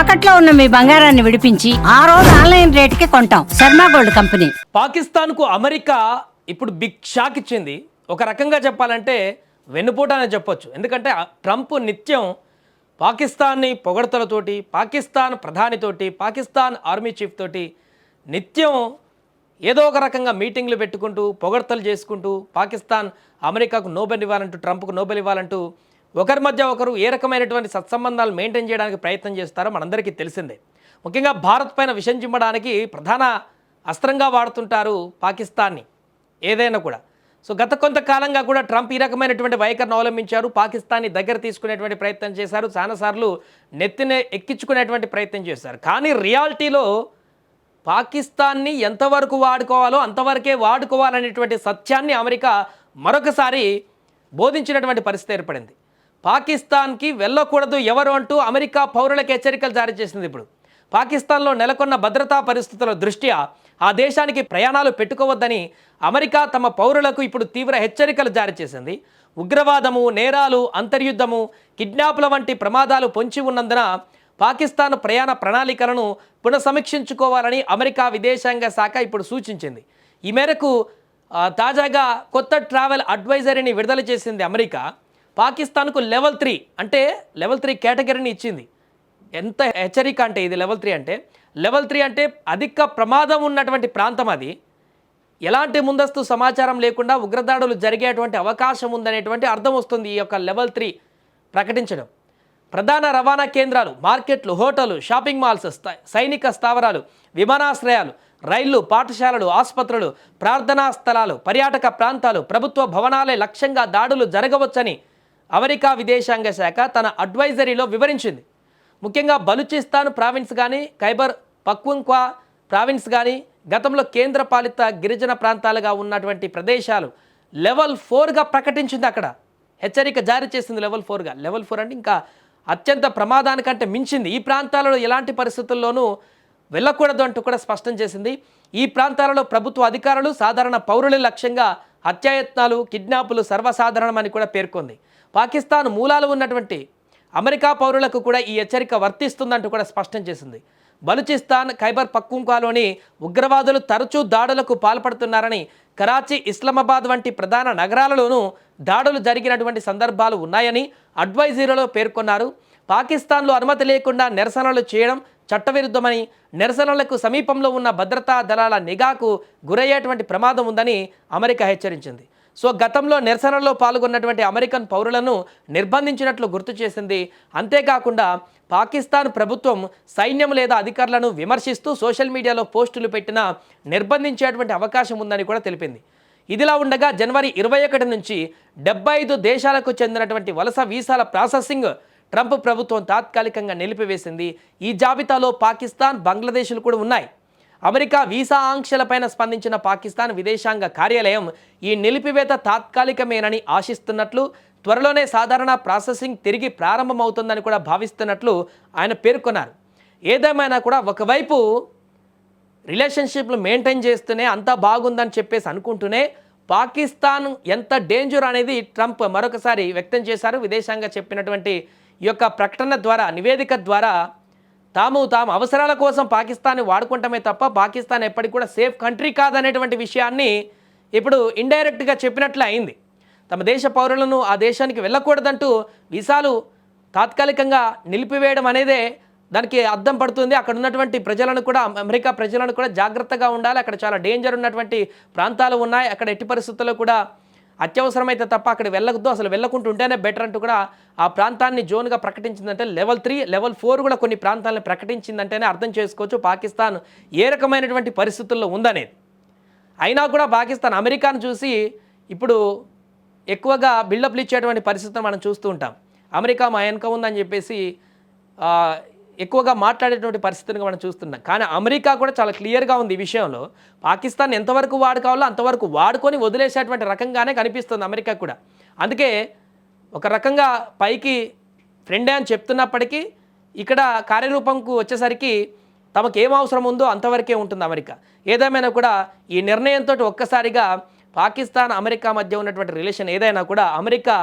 తాకట్లో ఉన్న మీ బంగారాన్ని విడిపించి ఆ రోజు ఆన్లైన్ రేటుకి కొంటాం. Sharma gold company. పాకిస్తాన్కు అమెరికా ఇప్పుడు బిగ్ షాక్ ఇచ్చింది. ఒక రకంగా చెప్పాలంటే వెన్నుపోట అని చెప్పొచ్చు. ఎందుకంటే ట్రంప్ నిత్యం పాకిస్తాన్ని పొగడతలతోటి పాకిస్తాన్ ప్రధానితోటి పాకిస్తాన్ ఆర్మీ చీఫ్ తోటి నిత్యం ఏదో ఒక రకంగా మీటింగ్లు పెట్టుకుంటూ పొగడ్తలు చేసుకుంటూ పాకిస్తాన్ అమెరికాకు నోబెల్ ఇవ్వాలంటూ ట్రంప్కు నోబెల్ ఇవ్వాలంటూ ఒకరి మధ్య ఒకరు ఏ రకమైనటువంటి సత్సంబంధాలు మెయింటైన్ చేయడానికి ప్రయత్నం చేస్తారో మనందరికీ తెలిసిందే. ముఖ్యంగా భారత్ పైన విషం చిమ్మడానికి ప్రధాన అస్త్రంగా వాడుతుంటారు పాకిస్తాన్ని ఏదైనా కూడా. సో గత కొంతకాలంగా కూడా ట్రంప్ ఈ రకమైనటువంటి వైఖరిని అవలంబించారు. పాకిస్తాన్ని దగ్గర తీసుకునేటువంటి ప్రయత్నం చేశారు. చాలాసార్లు నెత్తిన ఎక్కించుకునేటువంటి ప్రయత్నం చేశారు. కానీ రియాలిటీలో పాకిస్తాన్ని ఎంతవరకు వాడుకోవాలో అంతవరకే వాడుకోవాలనేటువంటి సత్యాన్ని అమెరికా మరొకసారి బోధించినటువంటి పరిస్థితి ఏర్పడింది. పాకిస్తాన్కి వెళ్ళకూడదు ఎవరు అంటూ అమెరికా పౌరులకు హెచ్చరికలు జారీ చేసింది ఇప్పుడు. పాకిస్తాన్లో నెలకొన్న భద్రతా పరిస్థితుల దృష్ట్యా ఆ దేశానికి ప్రయాణాలు పెట్టుకోవద్దని అమెరికా తమ పౌరులకు ఇప్పుడు తీవ్ర హెచ్చరికలు జారీ చేసింది. ఉగ్రవాదము నేరాలు అంతర్యుద్ధము కిడ్నాప్ల వంటి ప్రమాదాలు పొంచి ఉన్నందున పాకిస్తాన్ ప్రయాణ ప్రణాళికలను పునఃసమీక్షించుకోవాలని అమెరికా విదేశాంగ శాఖ ఇప్పుడు సూచించింది. ఈ మేరకు తాజాగా కొత్త ట్రావెల్ అడ్వైజరీని విడుదల చేసింది అమెరికా. పాకిస్తాన్కు లెవెల్ త్రీ అంటే లెవెల్ త్రీ కేటగిరీని ఇచ్చింది. ఎంత హెచ్చరిక అంటే ఇది లెవెల్ త్రీ అంటే లెవెల్ త్రీ అంటే అధిక ప్రమాదం ఉన్నటువంటి ప్రాంతం అది. ఎలాంటి ముందస్తు సమాచారం లేకుండా ఉగ్రదాడులు జరిగేటువంటి అవకాశం ఉందనేటువంటి అర్థం వస్తుంది ఈ యొక్క లెవెల్ త్రీ ప్రకటించడం. ప్రధాన రవాణా కేంద్రాలు మార్కెట్లు హోటళ్ళు షాపింగ్ మాల్స్ సైనిక స్థావరాలు విమానాశ్రయాలు రైళ్ళు పాఠశాలలు ఆసుపత్రులు ప్రార్థనా స్థలాలు పర్యాటక ప్రాంతాలు ప్రభుత్వ భవనాలే లక్ష్యంగా దాడులు జరగవచ్చని అమెరికా విదేశాంగ శాఖ తన అడ్వైజరీలో వివరించింది. ముఖ్యంగా బలూచిస్తాన్ ప్రావిన్స్ కానీ ఖైబర్ పక్వంక్వా ప్రావిన్స్ కానీ గతంలో కేంద్ర పాలిత గిరిజన ప్రాంతాలుగా ఉన్నటువంటి ప్రదేశాలు లెవెల్ ఫోర్గా ప్రకటించింది అక్కడ. హెచ్చరిక జారీ చేసింది లెవెల్ ఫోర్గా. లెవెల్ ఫోర్ అంటే ఇంకా అత్యంత ప్రమాదానికంటే మించింది. ఈ ప్రాంతాలలో ఎలాంటి పరిస్థితుల్లోనూ వెళ్ళకూడదు అంటూ కూడా స్పష్టం చేసింది. ఈ ప్రాంతాలలో ప్రభుత్వ అధికారులు సాధారణ పౌరుల లక్ష్యంగా హత్యాయత్నాలు కిడ్నాపులు సర్వసాధారణమని కూడా పేర్కొంది. పాకిస్తాన్ మూలాలు ఉన్నటువంటి అమెరికా పౌరులకు కూడా ఈ హెచ్చరిక వర్తిస్తుందంటూ కూడా స్పష్టం చేసింది. బలూచిస్తాన్ ఖైబర్ పక్కుంకాలోని ఉగ్రవాదులు తరచూ దాడులకు పాల్పడుతున్నారని కరాచీ ఇస్లామాబాద్ వంటి ప్రధాన నగరాలలోనూ దాడులు జరిగినటువంటి సందర్భాలు ఉన్నాయని అడ్వైజరీలో పేర్కొన్నారు. పాకిస్తాన్లో అనుమతి లేకుండా నిరసనలు చేయడం చట్టవిరుద్ధమని నిరసనలకు సమీపంలో ఉన్న భద్రతా దళాల నిఘాకు గురయ్యేటువంటి ప్రమాదం ఉందని అమెరికా హెచ్చరించింది. సో గతంలో నిరసనలో పాల్గొన్నటువంటి అమెరికన్ పౌరులను నిర్బంధించినట్లు గుర్తు చేసింది. అంతేకాకుండా పాకిస్తాన్ ప్రభుత్వం సైన్యం లేదా అధికారులను విమర్శిస్తూ సోషల్ మీడియాలో పోస్టులు పెట్టినా నిర్బంధించేటువంటి అవకాశం ఉందని కూడా తెలిపింది. ఇదిలా ఉండగా జనవరి ఇరవై ఒకటి నుంచి డెబ్బై ఐదు దేశాలకు చెందినటువంటి వలస వీసాల ప్రాసెసింగ్ ట్రంప్ ప్రభుత్వం తాత్కాలికంగా నిలిపివేసింది. ఈ జాబితాలో పాకిస్తాన్ బంగ్లాదేశ్లు కూడా ఉన్నాయి. అమెరికా వీసా ఆంక్షలపైన స్పందించిన పాకిస్తాన్ విదేశాంగ కార్యాలయం ఈ నిలిపివేత తాత్కాలికమేనని ఆశిస్తున్నట్లు త్వరలోనే సాధారణ ప్రాసెసింగ్ తిరిగి ప్రారంభమవుతుందని కూడా భావిస్తున్నట్లు ఆయన పేర్కొన్నారు. ఏదేమైనా కూడా ఒకవైపు రిలేషన్షిప్లు మెయింటైన్ చేస్తూనే అంతా బాగుందని చెప్పేసి అనుకుంటూనే పాకిస్తాన్ ఎంత డేంజర్ అనేది ట్రంప్ మరొకసారి వ్యక్తం చేశారు. విదేశాంగ చెప్పినటువంటి ఈ యొక్క ప్రకటన ద్వారా నివేదిక ద్వారా తాము తాము అవసరాల కోసం పాకిస్తాన్ని వాడుకుంటమే తప్ప పాకిస్తాన్ ఎప్పటికి కూడా సేఫ్ కంట్రీ కాదనేటువంటి విషయాన్ని ఇప్పుడు ఇండైరెక్ట్గా చెప్పినట్లు అయింది. తమ దేశ పౌరులను ఆ దేశానికి వెళ్ళకూడదంటూ వీసాలు తాత్కాలికంగా నిలిపివేయడం అనేదే దానికి అర్థం పడుతుంది. అక్కడ ఉన్నటువంటి ప్రజలను కూడా అమెరికా ప్రజలను కూడా జాగ్రత్తగా ఉండాలి. అక్కడ చాలా డేంజర్ ఉన్నటువంటి ప్రాంతాలు ఉన్నాయి. అక్కడ ఎట్టి పరిస్థితుల్లో కూడా అత్యవసరమైతే తప్ప అక్కడ వెళ్ళకూడదు అసలు వెళ్ళకుండా ఉంటేనే బెటర్ అంటూ కూడా ఆ ప్రాంతాన్ని జోన్గా ప్రకటించిందంటే లెవెల్ త్రీ లెవెల్ ఫోర్ కూడా కొన్ని ప్రాంతాలను ప్రకటించిందంటేనే అర్థం చేసుకోవచ్చు. పాకిస్తాన్ ఏ రకమైనటువంటి పరిస్థితుల్లో ఉందనేది. అయినా కూడా పాకిస్తాన్ అమెరికాను చూసి ఇప్పుడు ఎక్కువగా బిల్డప్లు ఇచ్చేటువంటి పరిస్థితిని మనం చూస్తూ ఉంటాం. అమెరికా మా వెనక ఉందని చెప్పేసి ఎక్కువగా మాట్లాడేటువంటి పరిస్థితిని మనం చూస్తున్నాం. కానీ అమెరికా కూడా చాలా క్లియర్గా ఉంది ఈ విషయంలో. పాకిస్తాన్ ఎంతవరకు వాడుకోవాలో అంతవరకు వాడుకొని వదిలేసేటువంటి రకంగానే కనిపిస్తుంది అమెరికా కూడా. అందుకే ఒక రకంగా పైకి ఫ్రెండే అని చెప్తున్నప్పటికీ ఇక్కడ కార్యరూపంకు వచ్చేసరికి తమకు ఏం అవసరం ఉందో అంతవరకే ఉంటుంది అమెరికా. ఏదేమైనా కూడా ఈ నిర్ణయంతో ఒక్కసారిగా పాకిస్తాన్ అమెరికా మధ్య ఉన్నటువంటి రిలేషన్ ఏదైనా కూడా అమెరికా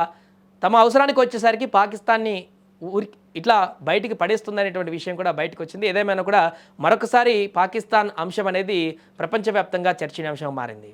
తమ అవసరానికి వచ్చేసరికి పాకిస్తాన్ని ఊరి ఇట్లా బయటికి పడేస్తుందనేటువంటి విషయం కూడా బయటకు వచ్చింది ఏదేమైనా కూడా మరొకసారి పాకిస్తాన్ అంశం అనేది ప్రపంచవ్యాప్తంగా చర్చనీయాంశంగా మారింది.